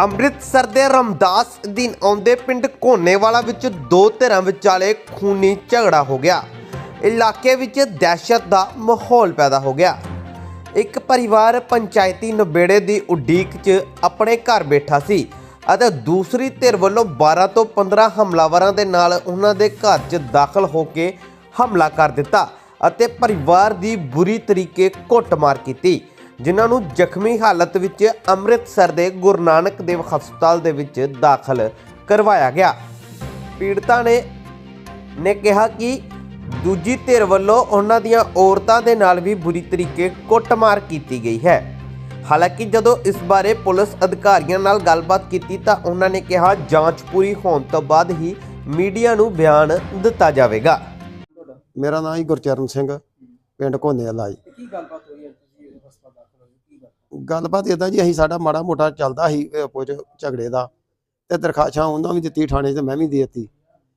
ਅੰਮ੍ਰਿਤਸਰ ਦੇ ਰਮਦਾਸ ਅਧੀਨ ਆਉਂਦੇ ਪਿੰਡ ਕੋਨੇਵਾਲਾ ਵਿੱਚ ਦੋ ਧਿਰਾਂ ਵਿਚਾਲੇ ਖੂਨੀ ਝਗੜਾ ਹੋ ਗਿਆ। ਇਲਾਕੇ ਵਿੱਚ ਦਹਿਸ਼ਤ ਦਾ ਮਾਹੌਲ ਪੈਦਾ ਹੋ ਗਿਆ। ਇੱਕ ਪਰਿਵਾਰ ਪੰਚਾਇਤੀ ਨਬੇੜੇ ਦੀ ਉਡੀਕ 'ਚ ਆਪਣੇ ਘਰ ਬੈਠਾ ਸੀ ਅਤੇ ਦੂਸਰੀ ਧਿਰ ਵੱਲੋਂ 12 ਤੋਂ 15 ਹਮਲਾਵਰਾਂ ਦੇ ਨਾਲ ਉਹਨਾਂ ਦੇ ਘਰ 'ਚ ਦਾਖਲ ਹੋ ਕੇ ਹਮਲਾ ਕਰ ਦਿੱਤਾ ਅਤੇ ਪਰਿਵਾਰ ਦੀ ਬੁਰੀ ਤਰੀਕੇ ਕੁੱਟਮਾਰ ਕੀਤੀ। ਜਿਨ੍ਹਾਂ ਨੂੰ ਜ਼ਖਮੀ ਹਾਲਤ ਵਿੱਚ ਅੰਮ੍ਰਿਤਸਰ ਦੇ ਗੁਰੂ ਨਾਨਕ ਦੇਵ ਹਸਪਤਾਲ ਦੇ ਵਿੱਚ ਦਾਖਲ ਕਰਵਾਇਆ ਗਿਆ। ਪੀੜਤਾ ਨੇ ਨੇ ਕਿਹਾ ਕਿ ਦੂਜੀ ਧਿਰ ਵੱਲੋਂ ਉਹਨਾਂ ਦੀਆਂ ਔਰਤਾਂ ਦੇ ਨਾਲ ਵੀ ਬੁਰੀ ਤਰੀਕੇ ਕੁੱਟਮਾਰ ਕੀਤੀ ਗਈ ਹੈ। ਹਾਲਾਂਕਿ ਜਦੋਂ ਇਸ ਬਾਰੇ ਪੁਲਿਸ ਅਧਿਕਾਰੀਆਂ ਨਾਲ ਗੱਲਬਾਤ ਕੀਤੀ ਤਾਂ ਉਹਨਾਂ ਨੇ ਕਿਹਾ ਜਾਂਚ ਪੂਰੀ ਹੋਣ ਤੋਂ ਬਾਅਦ ਹੀ ਮੀਡੀਆ ਨੂੰ ਬਿਆਨ ਦਿੱਤਾ ਜਾਵੇਗਾ। ਮੇਰਾ ਨਾਮ ਹੀ ਗੁਰਚਰਨ ਸਿੰਘ ਪਿੰਡ ਕੋਨੇ ਵਾਲਾ ਜੀ। ਕੀ ਗੱਲਬਾਤ ਹੋਈ ਹੈ ਤੁਸੀਂ ਦਾਖਲ ਹੋਏ ਕੀ ਗੱਲ ਗੱਲਬਾਤ ਇਦਾਂ ਜੀ ਅਸੀਂ ਸਾਡਾ ਮਾੜਾ ਮੋਟਾ ਚੱਲਦਾ ਸੀ ਅਹ, ਕੁਝ ਝਗੜੇ ਦਾ ਤੇ ਦਰਖਾਸ਼ਾਂ ਉਹਨਾਂ ਵੀ ਦਿੱਤੀ ਥਾਣੇ 'ਚ ਮੈਂ ਵੀ ਦੇ ਦਿੱਤੀ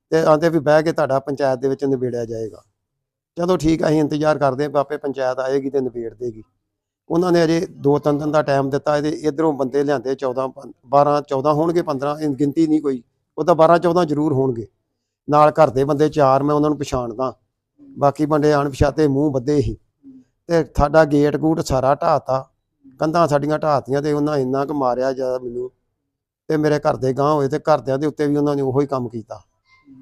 ਤੇ ਆਂਦੇ ਵੀ ਬਹਿ ਕੇ ਤੁਹਾਡਾ ਪੰਚਾਇਤ ਦੇ ਵਿੱਚ ਨਿਬੇੜਿਆ ਜਾਏਗਾ। ਚਲੋ ਠੀਕ ਆ, ਅਸੀਂ ਇੰਤਜ਼ਾਰ ਕਰਦੇ ਹਾਂ ਆਪੇ ਪੰਚਾਇਤ ਆਏਗੀ ਤੇ ਨਿਬੇੜ ਦੇਗੀ। ਉਹਨਾਂ ਨੇ ਅਜੇ ਦੋ ਤਿੰਨ ਦਿਨ ਦਾ ਟਾਈਮ ਦਿੱਤਾ ਇਹਦੇ ਇਧਰੋਂ ਬੰਦੇ ਲਿਆਂਦੇ 14 ਪੰ- 12 14 ਹੋਣਗੇ 15 ਇਹ ਗਿਣਤੀ ਨਹੀਂ ਕੋਈ ਉਹ ਤਾਂ 12 14 ਜ਼ਰੂਰ ਹੋਣਗੇ। ਨਾਲ ਘਰ ਦੇ ਬੰਦੇ ਚਾਰ ਮੈਂ ਉਹਨਾਂ ਨੂੰ ਪਛਾਣਦਾ। ਬਾਕੀ ਬੰਦੇ ਅਣਪਛਾਤੇ ਮੂੰਹ ਬੱਧੇ ਸੀ। ਤੇ ਸਾਡਾ ਗੇਟ ਗੂਟ ਸਾਰਾ ਢਾਤਾ। ਕੰਧਾਂ ਸਾਡੀਆਂ ਢਾਤੀਆਂ ਤੇ ਉਹਨਾਂ ਇੰਨਾ ਕੁ ਮਾਰਿਆ ਜ਼ਿਆਦਾ ਮੈਨੂੰ। ਤੇ ਮੇਰੇ ਘਰ ਦੇ ਗਾਂ ਹੋਏ ਤੇ ਘਰਦਿਆਂ ਦੇ ਉੱਤੇ ਵੀ ਉਹਨਾਂ ਨੇ ਉਹੋ ਹੀ ਕੰਮ ਕੀਤਾ।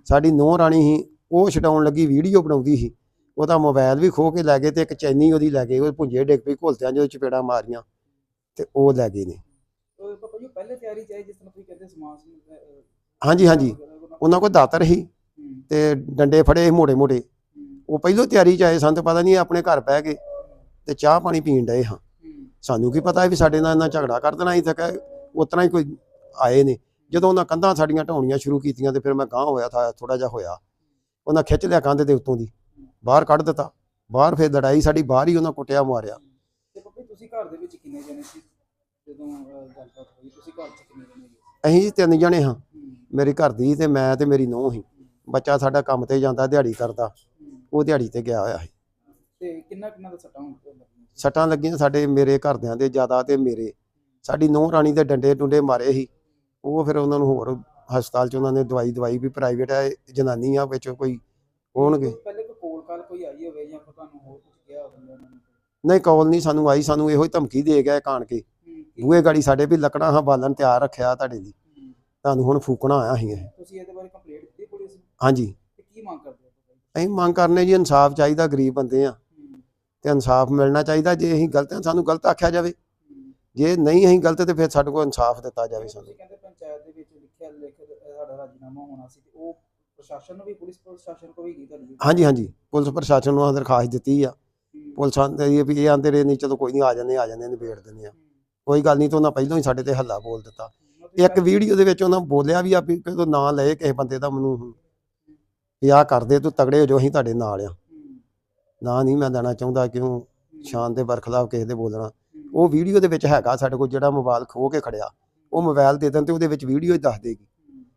ਸਾਡੀ ਨੂੰਹ ਰਾਣੀ ਸੀ ਉਹ ਛਡਾਉਣ ਲੱਗੀ ਵੀਡੀਓ ਬਣਾਉਂਦੀ ਸੀ। ਉਹਦਾ ਮੋਬਾਈਲ ਵੀ ਖੋ ਕੇ ਲੈ ਗਏ ਤੇ ਇੱਕ ਚੈਨੀ ਉਹਦੀ ਲੈ ਗਏ ਉਹ ਭੁੰਜੇ ਡਿੱਗ ਪਈ ਘੁਲਤਿਆਂ ਜੋ ਚਪੇੜਾ ਮਾਰੀਆਂ ਤੇ ਉਹ ਲੈ ਗਏ ਨੇ। ਉਹ ਪਾਪਾ ਜੀ ਪਹਿਲੇ ਤਿਆਰੀ ਚਾਹੀ ਜਿਸ ਤਰ੍ਹਾਂ ਤੁਸੀਂ ਕਹਿੰਦੇ ਸਮਾਨ ਸਮੂਨ, ਅਹ, ਹਾਂਜੀ ਹਾਂਜੀ। ਉਹਨਾਂ ਕੋਲ ਦਾਤਰ ਸੀ ਤੇ ਡੰਡੇ ਫੜੇ ਮੋੜੇ ਮੋੜੇ ਉਹ ਪਹਿਲੋਂ ਤਿਆਰੀ ਚ ਆਏ ਸਾਨੂੰ ਤਾਂ ਪਤਾ ਨਹੀਂ ਆਪਣੇ ਘਰ ਬਹਿ ਗਏ। ਤੇ ਚਾਹ ਪਾਣੀ ਪੀਣ ਡਏ ਹਾਂ। ਹੂੰ, ਸਾਨੂੰ ਕੀ ਪਤਾ ਵੀ ਸਾਡੇ ਨਾਲ ਇਹਨਾਂ ਝਗੜਾ ਕਰ ਦੇਣਾ ਸੀ ਤਾਂ ਕਿ ਉਤਨਾ ਹੀ ਕੋਈ ਆਏ ਨੇ। ਜਦੋਂ ਉਹਨਾਂ ਕੰਧਾਂ ਸਾਡੀਆਂ ਢਾਉਣੀਆਂ ਸ਼ੁਰੂ ਕੀਤੀਆਂ ਤੇ ਫਿਰ ਮੈਂ ਗਾਂਹ ਹੋਇਆ ਥਾ ਥੋੜਾ ਜਿਹਾ ਹੋਇਆ। ਉਹਨਾਂ ਖਿੱਚ ਲਿਆ ਕੰਧ ਦੇ ਉੱਤੋਂ ਦੀ। ਬਾਹਰ ਕੱਢ ਦਿੱਤਾ। ਬਾਹਰ ਫਿਰ ਲੜਾਈ ਸਾਡੀ ਬਾਹਰ ਹੀ ਉਹਨਾਂ ਕੁੱਟਿਆ ਮਾਰਿਆ। ਤੇ ਪਾਪਾ ਤੁਸੀਂ ਘਰ ਦੇ ਵਿੱਚ ਕਿੰਨੇ ਜਣੇ ਸੀ? ਜਦੋਂ ਗੱਲਬਾਤ ਹੋਈ ਤੁਸੀਂ ਘਰ 'ਚ ਕਿੰਨੇ ਜਣੇ ਸੀ? ਅਸੀਂ ਜੀ ਤਿੰਨ ਜਣੇ ਹਾਂ। ਹੂੰ, ਮੇਰੀ ਘਰ ਦੀ ਤੇ ਮੈਂ ਤੇ ਮੇਰੀ ਨੂੰਹ ਸੀ। ਬੱਚਾ ਸਾਡਾ ਕੰਮ ਤੇ ਜਾਂਦਾ ਦਿਹਾੜੀ ਕਰਦਾ। ਹੂੰ। ਉਹ ਦਿਹਾੜੀ ਤੇ ਗਿਆ ਹੋਇਆ ਸੀ। ਤੇ ਕਿੰਨਾ ਕਿੰਨਾ ਦਾ ਸੱਟਾਂ ਹੁਣ ਸੱਟਾਂ ਲੱਗੀਆਂ ਸਾਡੇ ਮੇਰੇ ਘਰਦਿਆਂ ਦੇ ਜ਼ਿਆਦਾ ਤੇ ਮੇਰੇ। ਸਾਡੀ ਨੂੰਹ ਰਾਣੀ ਦੇ ਡੰਡੇ ਡੁੰਡੇ ਮਾਰੇ ਸੀ। ਉਹ ਫਿਰ ਉਹਨਾਂ ਨੂੰ ਹੋਰ ਹਸਪਤਾਲ ਚ ਉਹਨਾਂ ਨੇ ਦਵਾਈ ਦਵਾਈ ਵੀ ਪ੍ਰਾਈਵੇਟ ਹੈ ਜਨਾਨੀ ਆ ਵਿੱਚ ਕੋਈ ਹੋਣਗੇ। ਪਹਿਲੇ ਕੋਈ ਕੋਲ ਕਾਲ ਕੋਈ ਆਈ ਹੋਵੇ ਜਾਂ ਤੁਹਾਨੂੰ ਹੋਰ ਕੁਝ ਕਿਹਾ ਹੋਵੇ ਨਹੀਂ ਕਾਲ ਨਹੀਂ ਸਾਨੂੰ ਆਈ ਸਾਨੂੰ ਇਹੋ ਹੀ ਧਮਕੀ ਦੇ ਗਿਆ ਕਾਣ ਕੇ। ਬੂਹੇ ਗਾੜੀ ਸਾਡੇ ਵੀ ਲੱਕੜਾਂ ਹਾਂ ਬਾਲਣ ਤਿਆਰ ਰੱਖਿਆ ਤੁਹਾਡੇ ਲਈ। ਤੁਹਾਨੂੰ ਹੁਣ ਫੂਕਣਾ ਆਇਆ ਸੀ ਇਹ। ਤੁਸੀਂ ਇਹਦੇ ਬਾਰੇ ਕੰਪਲੇਂਟ ਦਿੱਤੀ ਪੁਲਿਸ ਨੂੰ? ਹਾਂਜੀ। ਕੀ ਮੰਗ ਕਰਦੇ ਹੋ? ਅਸੀਂ ਮੰਗ ਕਰਨੇ ਜੀ ਇਨਸਾਫ ਚਾਹੀਦਾ ਗਰੀਬ ਬੰਦੇ ਆ। ਤੇ ਇਨਸਾਫ ਮਿਲਣਾ ਚਾਹੀਦਾ ਜੇ ਅਸੀਂ ਗਲਤ ਹਾਂ ਸਾਨੂੰ ਗਲਤ ਆਖਿਆ ਜਾਵੇ। ਜੇ ਨਹੀਂ ਅਸੀਂ ਗਲਤ ਤੇ ਫਿਰ ਸਾਡੇ ਕੋਲ ਇਨਸਾਫ ਦਿੱਤਾ ਜਾਵੇ ਸਾਨੂੰ। ਕਹਿੰਦੇ ਪੰਚਾਇਤ ਦੇ ਵਿੱਚ ਲਿਖਿਆ ਲਿਖ ਸਾਡਾ ਰਾਜੀਨਾਮਾ ਹੋਣਾ ਸੀ ਤੇ ਉਹ ਪ੍ਰਸ਼ਾਸਨ ਨੂੰ ਵੀ ਪੁਲਿਸ ਪ੍ਰਸ਼ਾਸਨ ਕੋ ਵੀ ਗਈ ਤੁਹਾਡੀ? ਹਾਂਜੀ ਹਾਂਜੀ। ਪੁਲਿਸ ਪ੍ਰਸ਼ਾਸਨ ਨੂੰ ਦਰਖਾਸਤ ਦਿੱਤੀ ਆ। ਪੁਲਿਸ ਆਂਦੇ ਵੀ ਇਹ ਆਂਦੇ ਰਹੇ ਨਹੀਂ ਚਲੋ ਕੋਈ ਨਹੀਂ ਆ ਜਾਂਦੇ ਆ ਜਾਂਦੇ ਨਿਬੇੜ ਦਿੰਦੇ ਆ। ਕੋਈ ਗੱਲ ਨਹੀਂ ਤਾਂ ਉਹਨਾਂ ਪਹਿਲਾਂ ਹੀ ਸਾਡੇ ਤੇ ਹੱਲਾ ਬੋਲ ਦਿੱਤਾ। ਇੱਕ ਵੀਡੀਓ ਦੇ ਵਿੱਚ ਉਹਨਾਂ ਬੋਲਿਆ ਵੀ ਆ ਵੀ ਨਾਂ ਲਏ ਕਿਸੇ ਬੰਦੇ ਦਾ ਮੈਨੂੰ ਵੀ ਆਹ ਕਰਦੇ ਤੂੰ ਤਗੜੇ ਹੋ ਜੋ ਅਸੀਂ ਤੁਹਾਡੇ ਨਾਲ ਆ। ਨਾ ਨਹੀਂ ਮੈਂ ਦੇਣਾ ਚਾਹੁੰਦਾ ਕਿਉਂ? ਸ਼ਾਨ ਦੇ ਬਰਖਲਾਫ ਕਿਸੇ ਦੇ ਬੋਲਣਾ। ਉਹ ਵੀਡੀਓ ਦੇ ਵਿੱਚ ਹੈਗਾ ਸਾਡੇ ਕੋਲ ਜਿਹੜਾ ਮੋਬਾਈਲ ਖੋ ਕੇ ਖੜਿਆ। ਉਹ ਮੋਬਾਈਲ ਦੇ ਤੇ ਉਹਦੇ ਵਿੱਚ ਵੀਡੀਓ ਹੀ ਦੱਸ ਦੇਗੀ।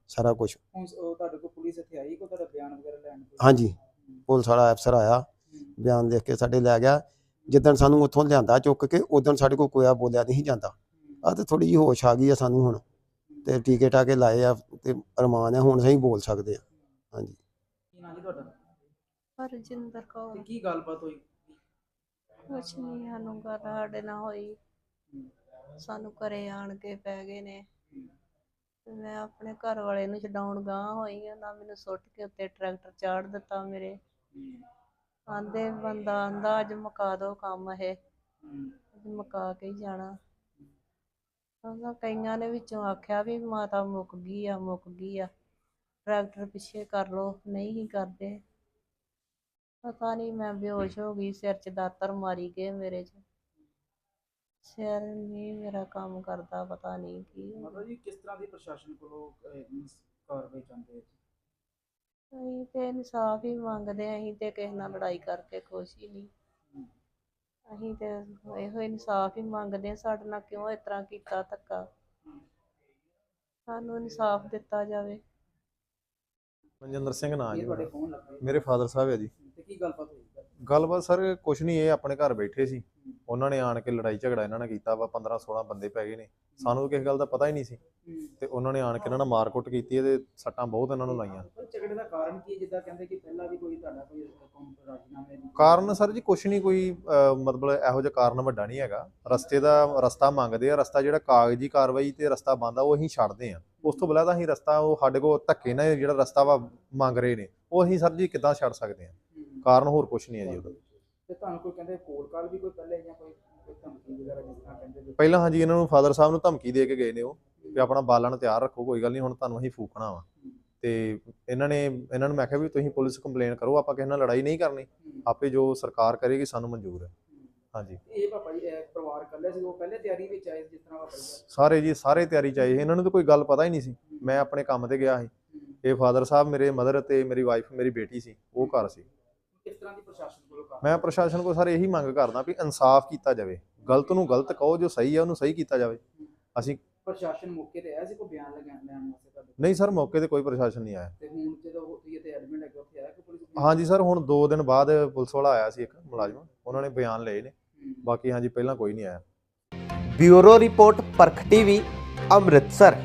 ਸਾਰਾ ਕੁਝ ਤੁਹਾਡੇ ਕੋਲ ਪੁਲਿਸ ਇੱਥੇ ਆਈ ਕੋ ਤੁਹਾਡਾ ਬਿਆਨ ਵਗੈਰਾ ਲੈਣ ਕੋਈ? ਹਾਂਜੀ। ਪੁਲਿਸ ਵਾਲਾ ਅਫਸਰ ਆਇਆ। ਬਿਆਨ ਲਿਖ ਕੇ ਸਾਡੇ ਲੈ ਗਿਆ। ਜਿੱਦਣ ਸਾਨੂੰ ਉੱਥੋਂ ਲਿਆਂਦਾ ਚੁੱਕ ਕੇ ਉਦੋਂ ਸਾਡੇ ਕੋਲ ਕੋਇਆ ਬੋਲਿਆ ਨਹੀਂ ਜਾਂਦਾ। ਆ ਤੇ ਥੋੜੀ ਜਿਹੀ ਹੋਸ਼ ਆ ਗਈ ਆ ਸਾਨੂੰ ਹੁਣ। ਤੇ ਟੀਕੇ ਟਾਕੇ ਲਾਏ ਆ ਤੇ ਅਰਮਾਨ ਆ ਹੁਣ ਸਹੀ ਬੋਲ ਸਕਦੇ ਆ। ਹਾਂਜੀ। ਕੀ ਨਾਂ ਜੀ ਤੁਹਾਡਾ? ਹਰਜਿੰਦਰ ਤੇ ਕੌਰ। ਕੀ ਗੱਲਬਾਤ ਹੋਈ? ਕੁਛ ਨਹੀਂ ਸਾਨੂੰ ਗੱਲ ਸਾਡੇ ਨਾਲ ਹੋਈ। ਸਾਨੂੰ ਘਰੇ ਆਣ ਕੇ ਪੈ ਗਏ ਨੇ। ਤੇ ਮੈਂ ਆਪਣੇ ਘਰ ਵਾਲੇ ਨੂੰ ਛਡਾਉਣ ਗਾਂ ਹੋਈ ਉਹਨਾਂ ਮੈਨੂੰ ਸੁੱਟ ਕੇ ਉੱਤੇ ਟਰੈਕਟਰ ਚਾੜ ਦਿੱਤਾ ਮੇਰੇ। ਆਂਦੇ ਬੰਦਾ ਆਂਦਾ ਅੱਜ ਮੁਕਾ ਦੋ ਕੰਮ ਇਹ। ਅੱਜ ਮੁਕਾ ਕੇ ਹੀ ਜਾਣਾ। ਉਹਨਾਂ ਕਈਆਂ ਨੇ ਵਿੱਚੋਂ ਆਖਿਆ ਵੀ ਮਾਤਾ ਮੁੱਕ ਗਈ ਆ ਮੁੱਕ ਗਈ ਆ। ਟਰੈਕਟਰ ਪਿੱਛੇ ਕਰ ਲੋ ਨਹੀਂ ਹੀ ਕਰਦੇ। ਪਤਾ ਨਹੀਂ ਮੈਂ ਬੇਹੋਸ਼ ਹੋ ਗਈ ਸਿਰ 'ਚ ਦਾਤਰ ਮਾਰੀ ਗਏ ਮੇਰੇ 'ਚ। ਸਿਰ ਨਹੀਂ ਮੇਰਾ ਕੰਮ ਕਰਦਾ ਪਤਾ ਨਹੀਂ ਕੀ ਹੋ ਮਤਲਬ ਜੀ ਕਿਸ ਤਰ੍ਹਾਂ ਦੀ ਪ੍ਰਸ਼ਾਸਨ ਕੋਲੋਂ ਅਹ, ਇਸ ਕਾਰਵਾਈ ਚਾਹੁੰਦੇ ਹੋ ਅਸੀਂ ਤੇ ਇਨਸਾਫ ਹੀ ਮੰਗਦੇ ਹਾਂ ਅਸੀਂ ਤੇ ਕਿਸੇ ਨਾਲ ਲੜਾਈ ਕਰਕੇ ਖੁਸ਼ ਹੀ ਨਹੀਂ। ਅਸੀਂ ਤੇ ਇਹੋ ਇਨਸਾਫ ਹੀ ਮੰਗਦੇ ਹਾਂ ਸਾਡੇ ਨਾਲ ਕਿਉਂ ਇਸ ਤਰ੍ਹਾਂ ਕੀਤਾ ਧੱਕਾ? ਸਾਨੂੰ ਇਨਸਾਫ ਦਿੱਤਾ ਜਾਵੇ। ਮਨਜਿੰਦਰ ਸਿੰਘ ਨਾਂ ਜੀ ਤੁਹਾਡੇ ਮੇਰਾ। ਫੋਨ ਲੱਗੇ ਮੇਰੇ ਫਾਦਰ ਸਾਹਿਬ ਹੈ ਜੀ। ਕੀ ਗੱਲਬਾਤ ਹੋਈ ਗੱਲਬਾਤ ਸਰ ਕੁਛ ਨਹੀਂ ਇਹ ਆਪਣੇ ਘਰ ਬੈਠੇ ਸੀ। ਉਹਨਾਂ ਨੇ ਆਣ ਕੇ ਲੜਾਈ ਝਗੜਾ ਇਹਨਾਂ ਨੇ ਕੀਤਾ ਵਾ 15 16 ਬੰਦੇ ਪੈ ਗਏ ਨੇ। ਸਾਨੂੰ ਕਿਸੇ ਗੱਲ ਦਾ ਪਤਾ ਹੀ ਨਹੀਂ ਸੀ। ਤੇ ਉਹਨਾਂ ਨੇ ਆਣ ਕੇ ਇਹਨਾਂ ਨਾਲ ਮਾਰਕੁੱਟ ਕੀਤੀ ਤੇ ਸੱਟਾਂ ਬਹੁਤ ਇਹਨਾਂ ਨੂੰ ਲਾਈਆਂ। ਝਗੜੇ ਦਾ ਕਾਰਨ ਕੀ ਹੈ? ਜਿੱਦਾਂ ਕਹਿੰਦੇ ਕਿ ਪਹਿਲਾਂ ਵੀ ਕੋਈ ਤੁਹਾਡਾ ਕੋਈ ਰਾਜੀਨਾਮੇ ਦੀ ਕਾਰਨ ਸਰ ਜੀ ਕੁਛ ਨਹੀਂ ਕੋਈ ਮਤਲਬ ਇਹੋ ਜਿਹਾ ਕਾਰਨ ਵੱਡਾ ਨਹੀਂ ਹੈਗਾ। ਰਸਤੇ ਦਾ ਰਸਤਾ ਮੰਗਦੇ ਆ ਰਸਤਾ ਜਿਹੜਾ ਕਾਗਜ਼ੀ ਕਾਰਵਾਈ ਤੇ ਰਸਤਾ ਬੰਦਾ ਉਹ ਅਸੀਂ ਛੱਡਦੇ ਆ। ਉਸ ਤੋਂ ਬਲਾ ਤਾਂ ਅਸੀਂ ਰਸਤਾ ਉਹ ਸਾਡੇ ਕੋਲ ਧੱਕੇ ਨਾਲ ਜਿਹੜਾ ਰਸਤਾ ਵਾ ਮੰਗ ਰਹੇ ਨੇ ਉਹ ਅਸੀਂ ਸਰ ਜੀ ਕਿੱਦਾਂ ਛੱਡ ਸਕਦੇ ਆ। ਕਾਰਨ ਹੋਰ ਕੁਛ ਨਹੀਂ ਹੈ ਜੀ ਉਹਦਾ। ਤੇ ਤੁਹਾਨੂੰ ਕੋਈ ਕਹਿੰਦੇ ਕੋਲ ਕਾਲ ਵੀ ਕੋਈ ਪਹਿਲੇ ਜਾਂ ਕੋਈ ਕੋਈ ਧਮਕੀ ਵਗੈਰਾ ਜਿਸ ਤਰ੍ਹਾਂ ਕਹਿੰਦੇ ਵੀ ਪਹਿਲਾਂ ਹਾਂਜੀ ਇਹਨਾਂ ਨੂੰ ਫਾਦਰ ਸਾਹਿਬ ਨੂੰ ਧਮਕੀ ਦੇ ਕੇ ਗਏ ਨੇ ਉਹ ਵੀ ਆਪਣਾ ਬਾਲਣ ਤਿਆਰ ਰੱਖੋ ਕੋਈ ਗੱਲ ਨਹੀਂ ਹੁਣ ਤੁਹਾਨੂੰ ਅਸੀਂ ਫੂਕਣਾ ਵਾ। ਤੇ ਇਹਨਾਂ ਨੇ ਇਹਨਾਂ ਨੂੰ ਮੈਂ ਕਿਹਾ ਵੀ ਤੁਸੀਂ ਪੁਲਿਸ ਕੰਪਲੇਨ ਕਰੋ ਆਪਾਂ ਕਿਸੇ ਨਾਲ ਲੜਾਈ ਨਹੀਂ ਕਰਨੀ। ਹੂੰ। ਆਪੇ ਜੋ ਸਰਕਾਰ ਕਰੇਗੀ ਸਾਨੂੰ ਮਨਜ਼ੂਰ ਹੈ। ਹਾਂਜੀ। ਇਹ ਪਾਪਾ ਜੀ ਇਹ ਪਰਿਵਾਰ ਇਕੱਲੇ ਸੀ ਉਹ ਪਹਿਲੇ ਤਿਆਰੀ ਵਿੱਚ ਆਏ ਸੀ ਜਿਸ ਤਰ੍ਹਾਂ ਪਾਪਾ ਜੀ ਸਾਰੇ ਜੀ ਸਾਰੇ ਤਿਆਰੀ ਚਾਹੀ ਇਹਨਾਂ ਨੂੰ ਤਾਂ ਕੋਈ ਗੱਲ ਪਤਾ ਹੀ ਨਹੀਂ ਸੀ। ਮੈਂ ਆਪਣੇ ਕੰਮ ਤੇ ਗਿਆ ਸੀ। ਇਹ ਫਾਦਰ ਸਾਹਿਬ ਮੇਰੇ ਮਦਰ ਤੇ ਮੇਰੀ ਵਾਈਫ ਮੇਰੀ ਬੇਟੀ ਸੀ ਉਹ ਘਰ ਸੀ। ਕਿਸ ਤਰ੍ਹਾਂ ਦੀ ਪ੍ਰਸ਼ਾਸਨ ਕੋਲੋਂ ਕਾਰਵਾਈ ਮੈਂ ਪ੍ਰਸ਼ਾਸਨ ਕੋਲ ਸਾਰੇ ਇਹੀ ਮੰਗ ਕਰਦਾ ਵੀ ਇਨਸਾਫ ਕੀਤਾ ਜਾਵੇ। ਗਲਤ ਨੂੰ ਗਲਤ ਕਹੋ ਜੋ ਸਹੀ ਹੈ ਉਹਨੂੰ ਸਹੀ ਕੀਤਾ ਜਾਵੇ। ਅਸੀਂ ਪ੍ਰਸ਼ਾਸਨ ਮੌਕੇ ਤੇ ਆਇਆ ਸੀ ਕੋਈ ਬਿਆਨ ਲਗਾਉਣ ਲੈਣ ਵਾਸਤੇ ਤੁਹਾਡੇ ਨਹੀਂ ਸਰ ਮੌਕੇ ਤੇ ਕੋਈ ਪ੍ਰਸ਼ਾਸਨ ਨਹੀਂ ਆਇਆ। ਤੇ ਹੁਣ ਜਦੋਂ ਤੁਸੀਂ ਇੱਥੇ ਐਡਮਿਟ ਹੈਗੇ ਉੱਥੇ ਆਇਆ ਕਿ ਪੁਲਿਸ ਹਾਂਜੀ ਸਰ ਹੁਣ 2 ਦਿਨ ਬਾਅਦ ਪੁਲਿਸ ਵਾਲਾ ਆਇਆ ਸੀ ਇੱਕ ਮੁਲਾਜ਼ਮ। ਉਹਨਾਂ ਨੇ ਬਿਆਨ ਲਏ ਨੇ। ਬਾਕੀ ਹਾਂਜੀ ਪਹਿਲਾਂ ਕੋਈ ਨਹੀਂ ਆਇਆ। Bureau report Parakh TV Amritsar.